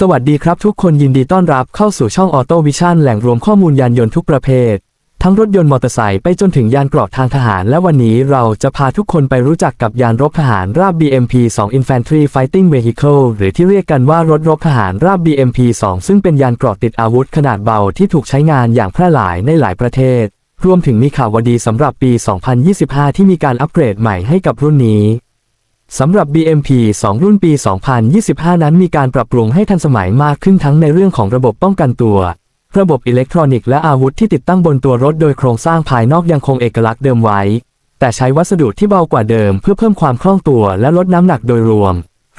สวัสดีครับทุกคนยินดีต้อนรับเข้าสู่ช่องออโตวิชั่นแหล่งรวมข้อมูลยานยนต์ทุกประเภท ทั้งรถยนต์มอเตอร์ไซค์ไปจนถึงยานเกราะทางทหาร และวันนี้เราจะพาทุกคนไปรู้จักกับยานรบทหารราบ BMP-2 Infantry Fighting Vehicle หรือที่เรียกกันว่ารถรบทหารราบ BMP-2 ซึ่งเป็นยานเกราะติดอาวุธขนาดเบาที่ถูกใช้งานอย่างแพร่หลายในหลายประเทศ รวมถึงมีข่าววดีสำหรับปี 2025 ที่มีการอัปเกรดใหม่ให้กับรุ่นนี้ สำหรับ BMP 2 รุ่นปี 2025 นั้นมีการปรับปรุงให้ทันสมัยมากขึ้นทั้งในเรื่องของระบบป้องกันตัว ระบบอิเล็กทรอนิกส์และอาวุธที่ติดตั้งบนตัวรถโดยโครงสร้างภายนอกยังคงเอกลักษณ์เดิมไว้ แต่ใช้วัสดุที่เบากว่าเดิมเพื่อเพิ่มความคล่องตัวและลดน้ำหนักโดยรวม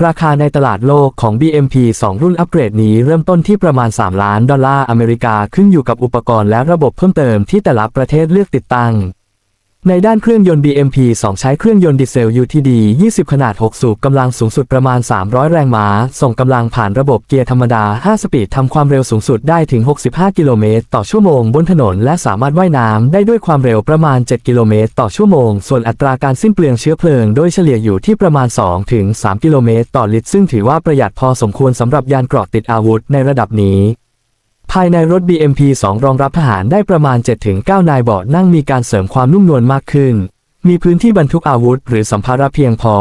ราคาในตลาดโลกของ BMP 2 รุ่นอัปเกรดนี้เริ่มต้นที่ประมาณ 3 ล้านดอลลาร์อเมริกาขึ้นอยู่กับอุปกรณ์และระบบเพิ่มเติมที่แต่ละประเทศเลือกติดตั้ง ในด้านเครื่องยนต์ BMP 2 ใช้เครื่องยนต์ดีเซล UTD 20 ขนาด 6 สูบกำลังสูงสุดประมาณ 300 แรงม้า ส่งกำลังผ่านระบบเกียร์ธรรมดา 5 สปีดทำความเร็วสูงสุดได้ถึง 65 กิโลเมตรต่อชั่วโมงบนถนน และสามารถว่ายน้ำได้ด้วยความเร็วประมาณ 7 กิโลเมตรต่อชั่วโมง ส่วนอัตราการสิ้นเปลืองเชื้อเพลิง โดยเฉลี่ยอยู่ที่ประมาณ2-3กิโลเมตรต่อลิตร ซึ่งถือว่าประหยัดพอสมควรสำหรับยานเกราะติดอาวุธในระดับนี้ ภายในรถ BMP 2 รองรับทหารได้ประมาณ 7-9 นายเบาะนั่งมีการเสริมความนุ่มนวลมากขึ้น มีพื้นที่บรรทุกอาวุธหรือสัมภาระเพียงพอ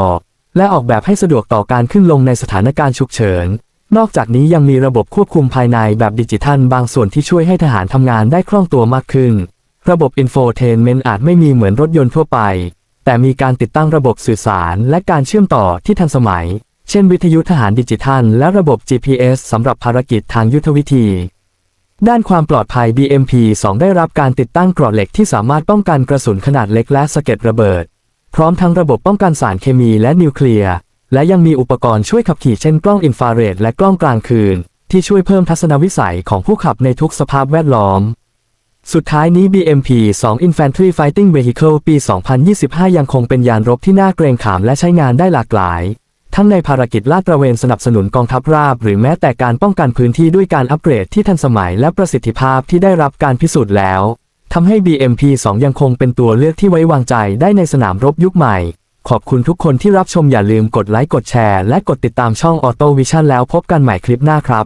และออกแบบให้สะดวกต่อการขึ้นลงในสถานการณ์ฉุกเฉิน นอกจากนี้ยังมีระบบควบคุมภายในแบบดิจิทัลบางส่วนที่ช่วยให้ทหารทำงานได้คล่องตัวมากขึ้น ระบบอินโฟเทนเมนต์อาจไม่มีเหมือนรถยนต์ทั่วไป แต่มีการติดตั้งระบบสื่อสารและการเชื่อมต่อที่ทันสมัย เช่น วิทยุทหารดิจิทัล และระบบ GPS สำหรับภารกิจทางยุทธวิธี ด้านความปลอดภัย BMP 2 ได้รับการติดตั้งเกราะเหล็กที่สามารถป้องกันกระสุนขนาดเล็กและสะเก็ดระเบิด พร้อมทั้งระบบป้องกันสารเคมีและนิวเคลียร์ และยังมีอุปกรณ์ช่วยขับขี่เช่นกล้องอินฟราเรดและกล้องกลางคืน ที่ช่วยเพิ่มทัศนวิสัยของผู้ขับในทุกสภาพแวดล้อม สุดท้ายนี้ BMP 2 Infantry Fighting Vehicle ปี 2025 ยังคงเป็นยานรบที่น่าเกรงขามและใช้งานได้หลากหลาย ทั้งในภารกิจลาดตระเวนสนับสนุนกองทัพราบ หรือแม้แต่การป้องกันพื้นที่ด้วยการอัปเกรดที่ทันสมัยและประสิทธิภาพที่ได้รับการพิสูจน์แล้วทำให้ BMP 2 ยังคงเป็นตัวเลือกที่ไว้วางใจได้ในสนามรบยุคใหม่ ขอบคุณทุกคนที่รับชมอย่าลืมกดไลค์กดแชร์และกดติดตามช่อง Auto Vision แล้วพบกันใหม่คลิปหน้าครับ